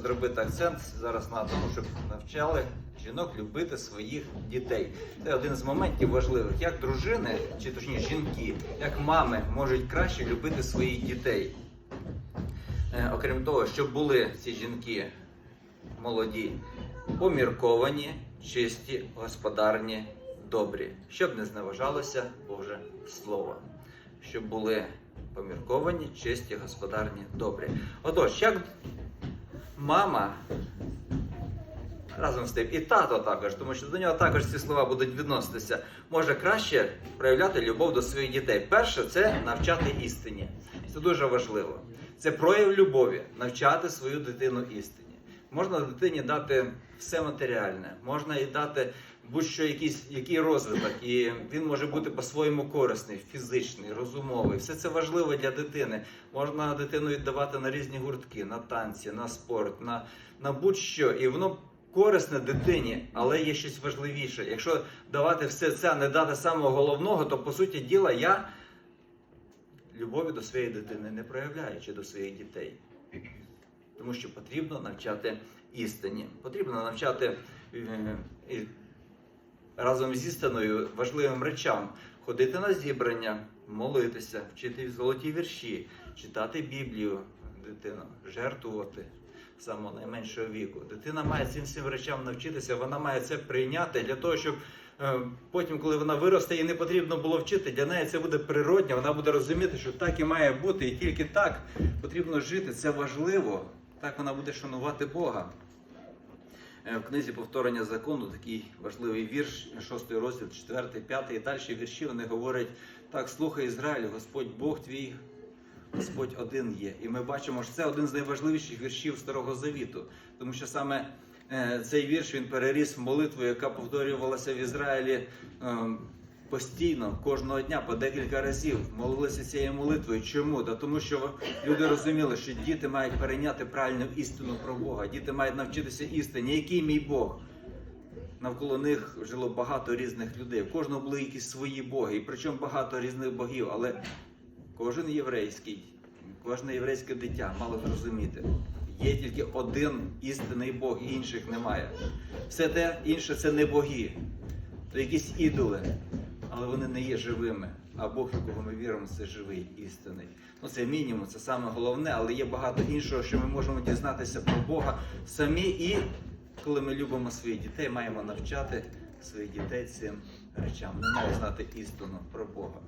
зробити акцент зараз на тому, щоб навчали жінок любити своїх дітей. Це один з моментів важливих, як дружини, чи точніше жінки, як мами можуть краще любити своїх дітей. Е, Окрім того, щоб були ці жінки молоді, помірковані, чисті, господарні, добрі, щоб не зневажалося Боже Слово, щоб були помірковані, чисті, господарні, добрі. Отож, як мама разом з тим, і тато також, тому що до нього також ці слова будуть відноситися, може краще проявляти любов до своїх дітей. Перше це навчати істині. Це дуже важливо. Це прояв любові, навчати свою дитину істині. Можна дитині дати все матеріальне, можна їй дати будь-що якийсь який розвиток, і він може бути по-своєму корисний, фізичний, розумовий. Все це важливо для дитини. Можна дитину віддавати на різні гуртки, на танці, на спорт, на, на будь-що. І воно корисне дитині, але є щось важливіше. Якщо давати все це, не дати самого головного, то по суті діла я любові до своєї дитини не проявляю чи до своїх дітей. Тому що потрібно навчати істині. Потрібно навчати е, разом з істиною важливим речам ходити на зібрання, молитися, вчити золоті вірші, читати Біблію, дитину, жертвувати самого найменшого віку. Дитина має цим всім речам навчитися, вона має це прийняти для того, щоб е, потім, коли вона виросте, їй не потрібно було вчити. Для неї це буде природньо, вона буде розуміти, що так і має бути, і тільки так потрібно жити. Це важливо. Так вона буде шанувати Бога. Е, В книзі повторення закону такий важливий вірш, 6 розділ, 4, 5 і далі вірші вони говорять: так, слухай Ізраїлю, Господь Бог твій, Господь один є. І ми бачимо, що це один з найважливіших віршів Старого Завіту, тому що саме е, цей вірш він переріс в молитву, яка повторювалася в Ізраїлі е, постійно, кожного дня, по декілька разів. Молилися цією молитвою. Чому? Та тому що люди розуміли, що діти мають перейняти правильну істину про Бога. Діти мають навчитися істині. Який мій Бог? Навколо них жило багато різних людей. У кожного були якісь свої боги, і причому багато різних богів. Але кожен єврейський, кожне єврейське дитя мало зрозуміти. Є тільки один істинний Бог, інших немає. Все те інше це не боги, то якісь ідоли, але вони не є живими. А Бог, якого ми віримо, це живий істинний. Ну це мінімум, це саме головне, але є багато іншого, що ми можемо дізнатися про Бога самі. І коли ми любимо своїх дітей, маємо навчати своїх дітей цим речам. Вони мають знати істину про Бога.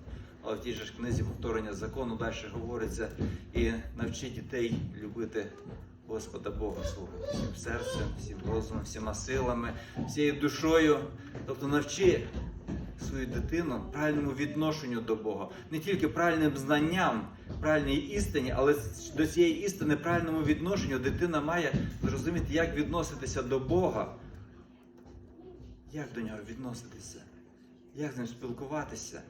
Але в тій же ж книзі повторення закону далі говориться і навчи дітей любити Господа Бога свого всім серцем, всім розумом, всіма силами, всією душою. Тобто навчи свою дитину правильному відношенню до Бога, не тільки правильним знанням, правильній істині, але до цієї істини, правильному відношенню дитина має зрозуміти, як відноситися до Бога, як до нього відноситися, як з ним спілкуватися,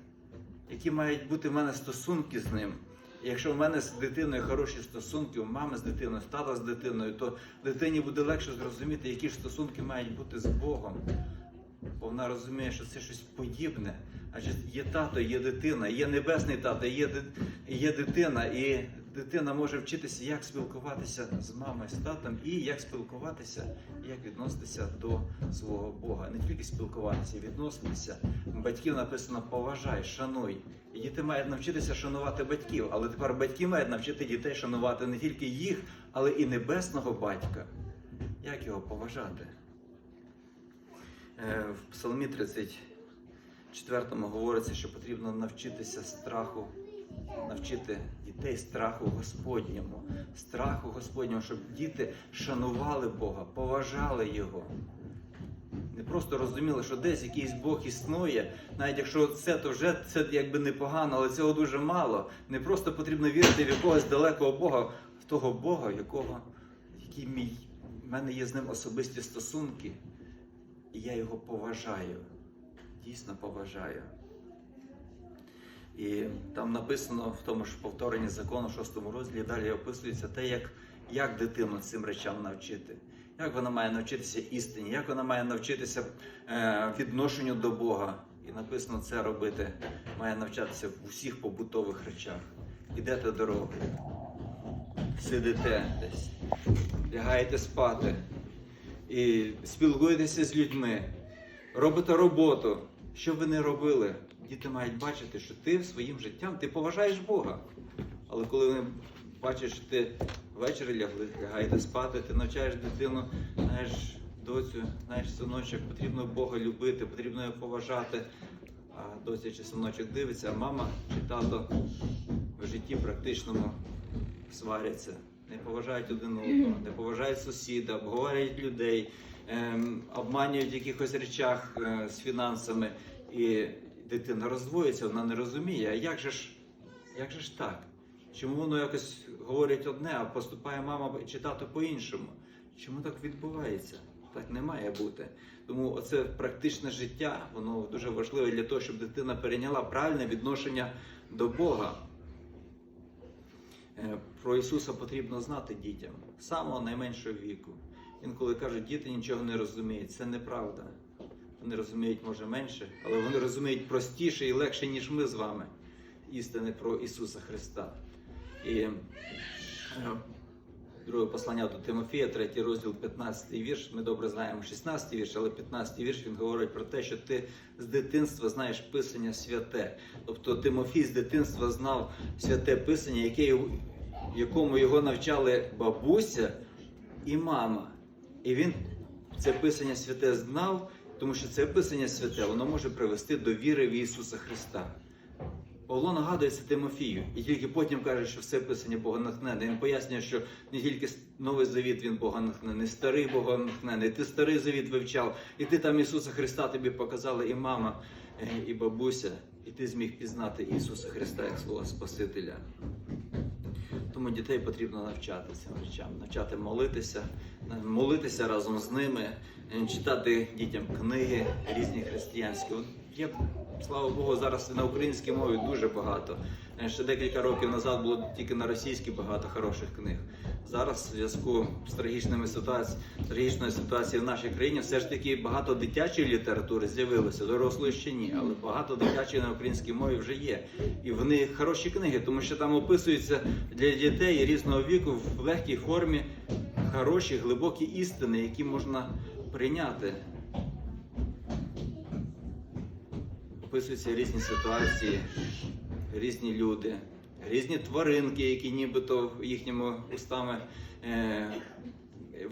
які мають бути в мене стосунки з ним. Якщо в мене з дитиною хороші стосунки, у мами з дитиною, тата з дитиною, то дитині буде легше зрозуміти, які ж стосунки мають бути з Богом. Бо вона розуміє, що це щось подібне. Адже є тато, є дитина, є небесний тато, є, є дитина, і дитина може вчитися, як спілкуватися з мамою, з татом, і як спілкуватися, як відноситися до свого Бога. Не тільки спілкуватися, відноситися. Батьків написано поважай, шануй. І діти мають навчитися шанувати батьків, але тепер батьки мають навчити дітей шанувати не тільки їх, але і небесного батька. Як його поважати? Е, В Псалмі 34 говориться, що потрібно навчитися страху, навчити дітей страху Господньому, страху Господньому, щоб діти шанували Бога, поважали Його. Не просто розуміли, що десь якийсь Бог існує, навіть якщо це, то вже це якби непогано, але цього дуже мало. Не просто потрібно вірити в якогось далекого Бога, в того Бога, якого, який мій, в мене є з ним особисті стосунки. І я його поважаю, дійсно поважаю. І там написано в тому ж повторенні закону, шостому розділі, далі описується те, як, як дитину цим речам навчити. Як вона має навчитися істині, як вона має навчитися е, відношенню до Бога. І написано це робити, має навчатися в усіх побутових речах. Ідете дорогою, сидите десь, лягаєте спати і спілкуєтеся з людьми, робите роботу. Що б ви не робили, діти мають бачити, що ти своїм життям ти поважаєш Бога. Але коли вони бачать, що ти ввечері лягаєте спати, ти навчаєш дитину, знаєш, доцю, знаєш, синочок, потрібно Бога любити, потрібно його поважати. А доця чи синочок дивиться, а мама чи тато в житті практичному сваряться, не поважають один одного, не поважають сусіда, обговорюють людей, ем, обманюють в якихось речах е, з фінансами. І дитина роздвоїться, вона не розуміє, а як же ж, як же ж так? Чому воно якось говорить одне, а поступає мама чи тато по-іншому? Чому так відбувається? Так не має бути. Тому оце практичне життя, воно дуже важливе для того, щоб дитина перейняла правильне відношення до Бога. Е, Про Ісуса потрібно знати дітям самого найменшого віку. Інколи кажуть, діти нічого не розуміють. Це неправда. Вони розуміють, може, менше, але вони розуміють простіше і легше, ніж ми з вами. Істини про Ісуса Христа. І е, друге послання до Тимофія, третій розділ, 15 вірш. Ми добре знаємо 16 вірш, але 15 вірш він говорить про те, що ти з дитинства знаєш Писання святе. Тобто Тимофій з дитинства знав святе Писання, яке, якому його навчали бабуся і мама. І він це Писання святе знав, тому що це Писання святе, воно може привести до віри в Ісуса Христа. Павло нагадує це Тимофію, і тільки потім каже, що все писання Бога натхнене. Він пояснює, що не тільки новий завіт він Бога натхнений, старий Бога натхнений. Ти старий завіт вивчав, і ти там Ісуса Христа тобі показали, і мама, е, і бабуся, і ти зміг пізнати Ісуса Христа як свого Спасителя. Тому дітей потрібно навчати цим речам, навчати молитися, молитися разом з ними, е, читати дітям книги різні християнські. Є, слава Богу, зараз на українській мові дуже багато. Е, Ще декілька років назад було тільки на російській багато хороших книг. Зараз в зв'язку з трагічними ситуаціями, трагічною ситуацією в нашій країні все ж таки багато дитячої літератури з'явилося, дорослої ще ні, але багато дитячої на українській мові вже є. І вони хороші книги, тому що там описуються для дітей різного віку в легкій формі хороші, глибокі істини, які можна прийняти. Описуються різні ситуації, різні люди, різні тваринки, які нібито їхніми устами е,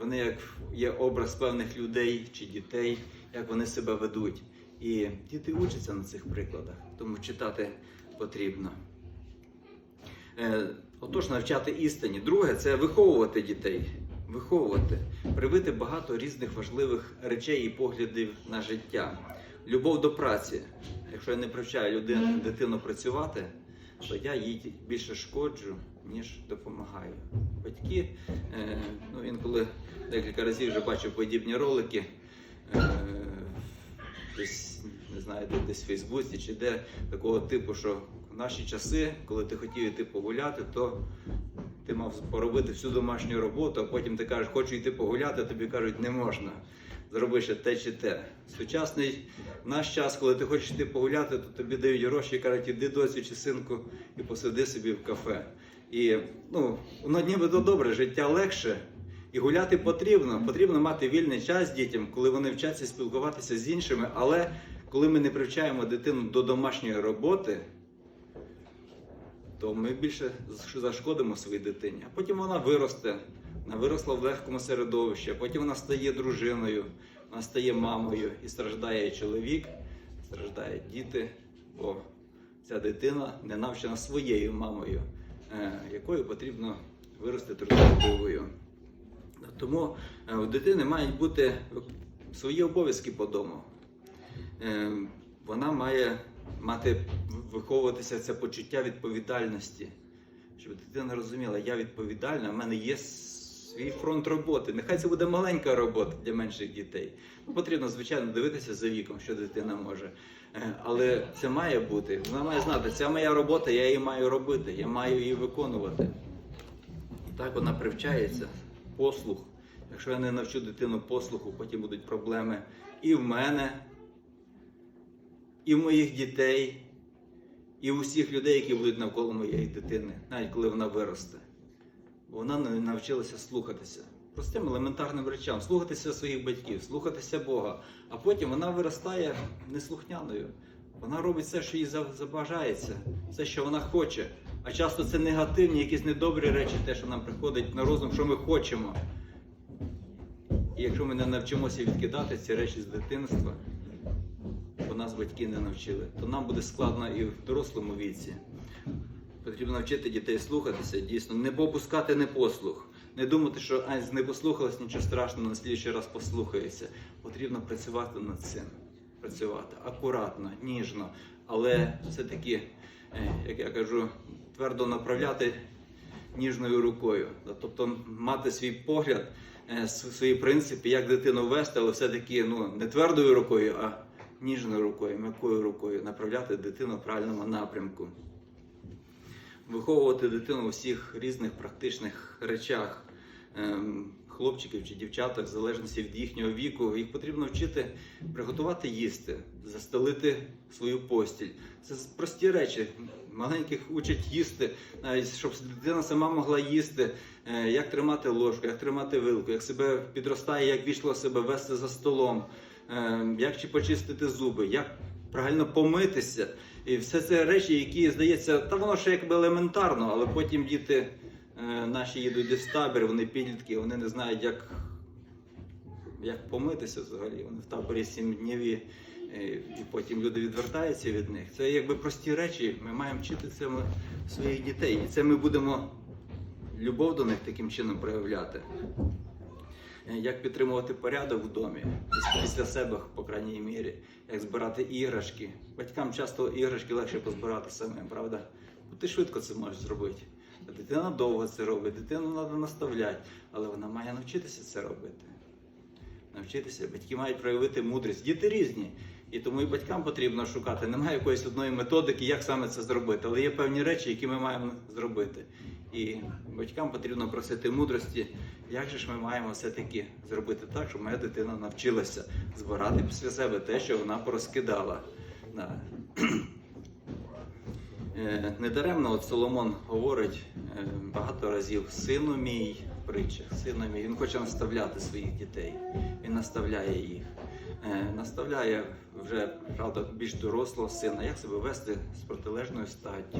вони як є образ певних людей чи дітей, як вони себе ведуть. І діти учаться на цих прикладах, тому читати потрібно. Е, Отож, навчати істині. Друге це виховувати дітей. Виховувати, привити багато різних важливих речей і поглядів на життя. Любов до праці. Якщо я не привчаю людину, дитину працювати, то я їй більше шкоджу, ніж допомагаю. Батьки, е, ну інколи декілька разів вже бачив подібні ролики. Е, десь не знаю, десь в Фейсбуці чи де такого типу, що в наші часи, коли ти хотів іти погуляти, то ти мав поробити всю домашню роботу, а потім ти кажеш, хочу йти погуляти, тобі кажуть, не можна. Зроби ще те чи те. Сучасний наш час, коли ти хочеш йти погуляти, то тобі дають гроші і кажуть, іди доцю чи синку і посиди собі в кафе. І ну, воно нібито добре, життя легше. І гуляти потрібно. Потрібно мати вільний час дітям, коли вони вчаться спілкуватися з іншими. Але коли ми не привчаємо дитину до домашньої роботи, то ми більше зашкодимо своїй дитині. А потім вона виросте, вона виросла в легкому середовищі, потім вона стає дружиною, вона стає мамою і страждає чоловік, страждають діти, бо ця дитина не навчена своєю мамою, е, якою потрібно вирости трудолюбивою. Тому е, у дитини мають бути свої обов'язки по дому. Е, Вона має мати виховуватися це почуття відповідальності, щоб дитина розуміла, я відповідальна, в мене є свій фронт роботи. Нехай це буде маленька робота для менших дітей. Ну, потрібно, звичайно, дивитися за віком, що дитина може. Е, Але це має бути. Вона має знати, це моя робота, я її маю робити, я маю її виконувати. І так вона привчається. Послух. Якщо я не навчу дитину послуху, потім будуть проблеми і в мене, і в моїх дітей, і в усіх людей, які будуть навколо моєї дитини, навіть коли вона виросте. Вона не навчилася слухатися. Простим елементарним речам, слухатися своїх батьків, слухатися Бога. А потім вона виростає неслухняною. Вона робить все, що їй за- забажається, все, що вона хоче. А часто це негативні, якісь недобрі речі, те, що нам приходить на розум, що ми хочемо. І якщо ми не навчимося відкидати ці речі з дитинства, бо нас батьки не навчили, то нам буде складно і в дорослому віці. Потрібно навчити дітей слухатися, дійсно, не попускати непослух. Не думати, що ай, не послухалась, нічого страшного, на слідчий раз послухається. Потрібно працювати над цим. Працювати акуратно, ніжно, але все-таки, е, як я кажу, твердо направляти ніжною рукою. Тобто мати свій погляд, е, свої принципи, як дитину вести, але все-таки ну, не твердою рукою, а ніжною рукою, м'якою рукою направляти дитину в правильному напрямку виховувати дитину у всіх різних практичних речах. Ем, Хлопчиків чи дівчаток, в залежності від їхнього віку, їх потрібно вчити приготувати їсти, застелити свою постіль. Це прості речі. Маленьких учать їсти, навіть щоб дитина сама могла їсти, е, як тримати ложку, як тримати вилку, як себе підростає, як війшло себе вести за столом, е, як чи почистити зуби, як правильно помитися. І все це речі, які здається, та воно ще якби елементарно, але потім діти е, наші їдуть десь в табір, вони підлітки, вони не знають, як, як помитися взагалі. Вони в таборі сім днів і, е, і потім люди відвертаються від них. Це якби прості речі. Ми маємо вчити цьому своїх дітей. І це ми будемо любов до них таким чином проявляти. Е, Як підтримувати порядок в домі після себе, по крайній мірі, як збирати іграшки. Батькам часто іграшки легше позбирати самим, правда? Бо ти швидко це можеш зробити. А Дитина довго це робить, дитину треба наставляти, але вона має навчитися це робити. Навчитися, батьки мають проявити мудрість. Діти різні. І тому і батькам потрібно шукати. Немає якоїсь одної методики, як саме це зробити, але є певні речі, які ми маємо зробити. І батькам потрібно просити мудрості, як же ж ми маємо все-таки зробити так, щоб моя дитина навчилася збирати після себе те, що вона порозкидала. Да. Е, Недаремно от Соломон говорить е, багато разів сину мій в притчах, сину мій. Він хоче наставляти своїх дітей. Він наставляє їх. Е, Наставляє вже правда більш дорослого сина, як себе вести з протилежною статтю,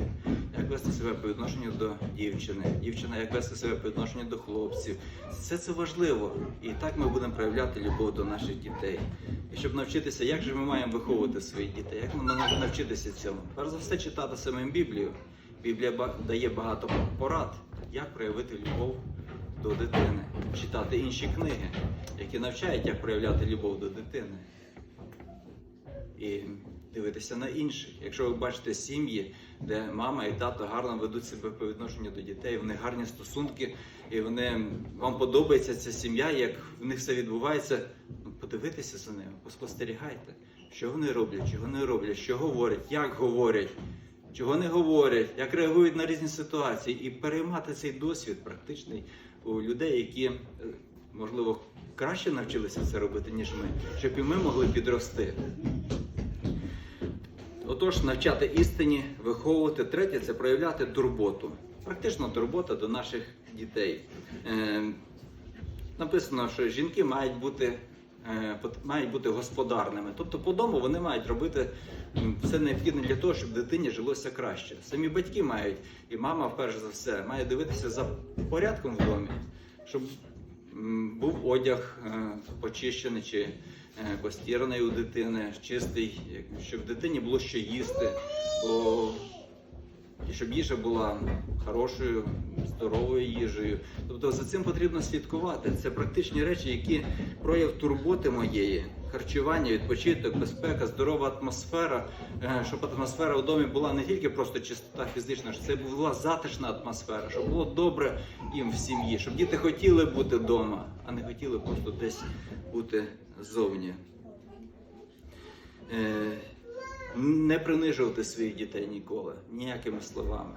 як вести себе по відношенню до дівчини, дівчина, як вести себе по відношенню до хлопців. Все це важливо. І так ми будемо проявляти любов до наших дітей. І щоб навчитися, як же ми маємо виховувати своїх дітей, як ми маємо навчитися цьому? Перш за все читати самим Біблію. Біблія дає багато порад, як проявити любов до дитини, читати інші книги, які навчають, як проявляти любов до дитини. І дивитися на інших. Якщо ви бачите сім'ї, де мама і тато гарно ведуть себе по відношенню до дітей, в них гарні стосунки, і вони вам подобається ця сім'я, як в них все відбувається, ну подивитися за ними, поспостерігайте, що вони роблять, чого не роблять, що говорять, як говорять, чого не говорять, як реагують на різні ситуації, і переймати цей досвід практичний у людей, які е, можливо краще навчилися це робити, ніж ми, щоб і ми могли підрости. Отож, навчати істині, виховувати. Третє це проявляти турботу. Практично турбота до наших дітей. Е, написано, що жінки мають бути, е, мають бути господарними. Тобто по дому вони мають робити все необхідне для того, щоб дитині жилося краще. Самі батьки мають, і мама, перш за все, має дивитися за порядком в домі, щоб був одяг е, почищений чи е, постіраний у дитини, чистий, щоб дитині було що їсти, бо щоб їжа була хорошою, здоровою їжею. Тобто за цим потрібно слідкувати. Це практичні речі, які прояв турботи моєї, харчування, відпочинок, безпека, здорова атмосфера, е, щоб атмосфера у домі була не тільки просто чистота фізична, щоб це була затишна атмосфера, щоб було добре їм в сім'ї, щоб діти хотіли бути вдома, а не хотіли просто десь бути ззовні. Е, не принижувати своїх дітей ніколи, ніякими словами.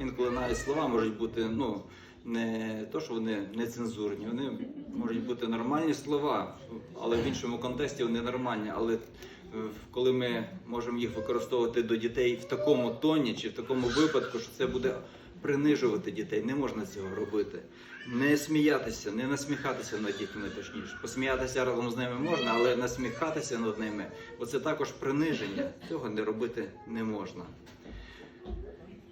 Інколи навіть слова можуть бути ну, не то, що вони нецензурні, вони можуть бути нормальні слова, але в іншому контексті вони нормальні. Але е, коли ми можемо їх використовувати до дітей в такому тоні чи в такому випадку, що це буде принижувати дітей. Не можна цього робити. Не сміятися, не насміхатися над дітьми, точніше. Посміятися разом з ними можна, але насміхатися над ними, бо це також приниження. Цього не робити не можна.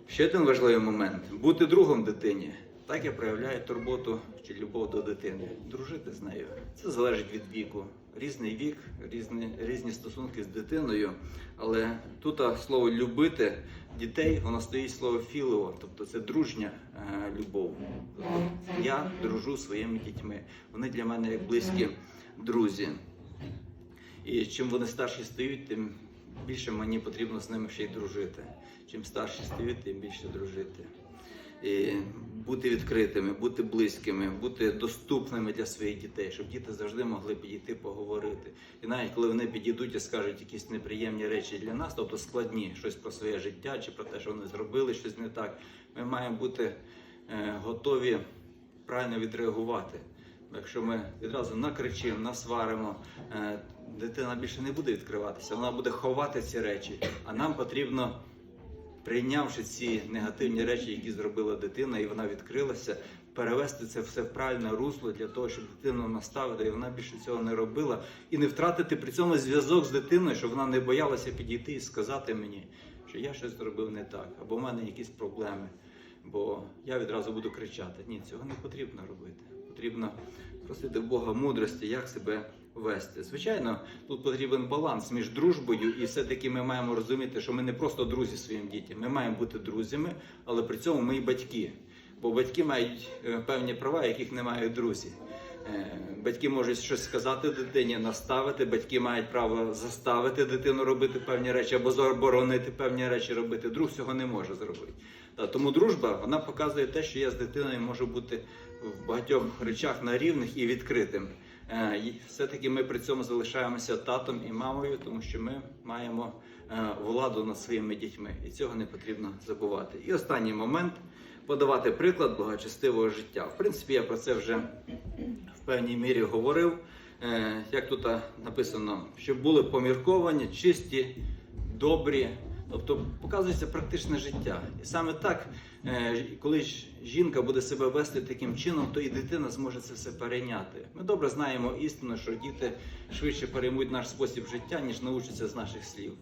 Ще один важливий момент бути другом дитині. Так я проявляю турботу чи любов до дитини. Дружити з нею. Це залежить від віку. Різний вік, різні, різні стосунки з дитиною. Але тут слово любити дітей, воно стоїть слово філео, тобто це дружня е, любов. Тобто я дружу своїми дітьми. Вони для мене як близькі друзі. І чим вони старші стають, тим більше мені потрібно з ними ще й дружити. Чим старші стають, тим більше дружити. І бути відкритими, бути близькими, бути доступними для своїх дітей, щоб діти завжди могли підійти поговорити. І навіть коли вони підійдуть і скажуть якісь неприємні речі для нас, тобто складні, щось про своє життя чи про те, що вони зробили щось не так, ми маємо бути е, готові правильно відреагувати. Якщо ми відразу накричимо, насваримо, е, дитина більше не буде відкриватися, вона буде ховати ці речі. А нам потрібно, прийнявши ці негативні речі, які зробила дитина, і вона відкрилася, перевести це все в правильне русло для того, щоб дитину наставити, і вона більше цього не робила, і не втратити при цьому зв'язок з дитиною, щоб вона не боялася підійти і сказати мені, що я щось зробив не так, або в мене якісь проблеми. Бо я відразу буду кричати: ні, цього не потрібно робити. Потрібно просити Бога мудрості, як себе вести. Звичайно, тут потрібен баланс між дружбою, і все-таки ми маємо розуміти, що ми не просто друзі своїм дітям. Ми маємо бути друзями, але при цьому ми і батьки. Бо батьки мають е, певні права, яких не мають друзі. Е, Батьки можуть щось сказати дитині, наставити, батьки мають право заставити дитину робити певні речі або заборонити певні речі робити. Друг цього не може зробити. Тому дружба вона показує те, що я з дитиною можу бути в багатьох речах на рівних і відкритим. Е, і Все-таки ми при цьому залишаємося татом і мамою, тому що ми маємо е, владу над своїми дітьми, і цього не потрібно забувати. І останній момент подавати приклад благочестивого життя. В принципі, я про це вже в певній мірі говорив. Е, Як тут написано, щоб були помірковані, чисті, добрі. Тобто показується практичне життя. І саме так, коли ж жінка буде себе вести таким чином, то і дитина зможе це все перейняти. Ми добре знаємо істину, що діти швидше переймуть наш спосіб життя, ніж научаться з наших слів.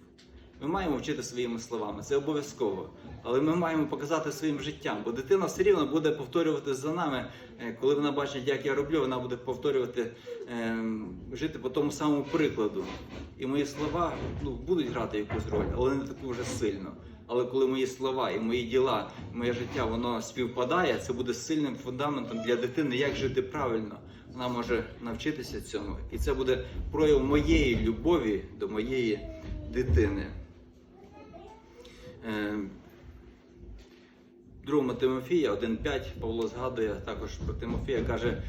Ми маємо вчити своїми словами, це обов'язково. Але ми маємо показати своїм життям, бо дитина все рівно буде повторювати за нами. Е, Коли вона бачить, як я роблю, вона буде повторювати, ем, жити по тому самому прикладу. І мої слова ну, будуть грати якусь роль, але не таку вже сильно. Але коли мої слова і мої діла, моє життя воно співпадає, це буде сильним фундаментом для дитини, як жити правильно. Вона може навчитися цьому, і це буде прояв моєї любові до моєї дитини. Е, Другому Тимофія 1.5 Павло згадує також про Тимофія, каже: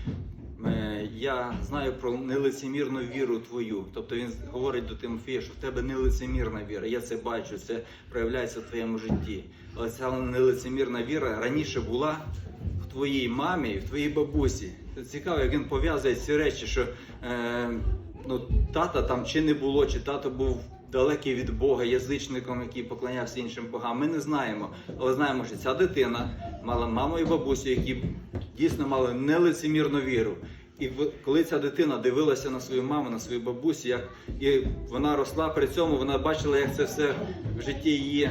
Я знаю про нелицемірну віру твою. Тобто він говорить до Тимофія, що в тебе нелицемірна віра. Я це бачу, це проявляється в твоєму житті. Але ця нелицемірна віра раніше була в твоїй мамі і в твоїй бабусі. Це цікаво, як він пов'язує ці речі, що е, ну, тата там чи не було, чи тато був далекий від Бога, язичником, який поклонявся іншим богам. Ми не знаємо. Але знаємо, що ця дитина мала маму і бабусю, які дійсно мали нелицемірну віру. І коли ця дитина дивилася на свою маму, на свою бабусю, як і вона росла при цьому, вона бачила, як це все в житті її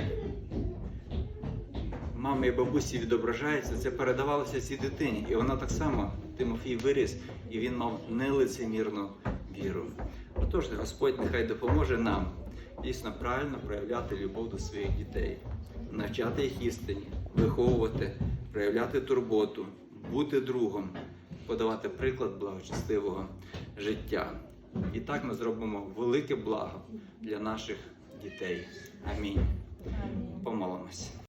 мами і бабусі відображається, це передавалося цій дитині. І вона так само, Тимофій виріс, і він мав нелицемірну віру. Отож, Господь нехай допоможе нам дійсно правильно проявляти любов до своїх дітей, навчати їх істині, виховувати, проявляти турботу, бути другом, подавати приклад благочестивого життя. І так ми зробимо велике благо для наших дітей. Амінь. Помолимось.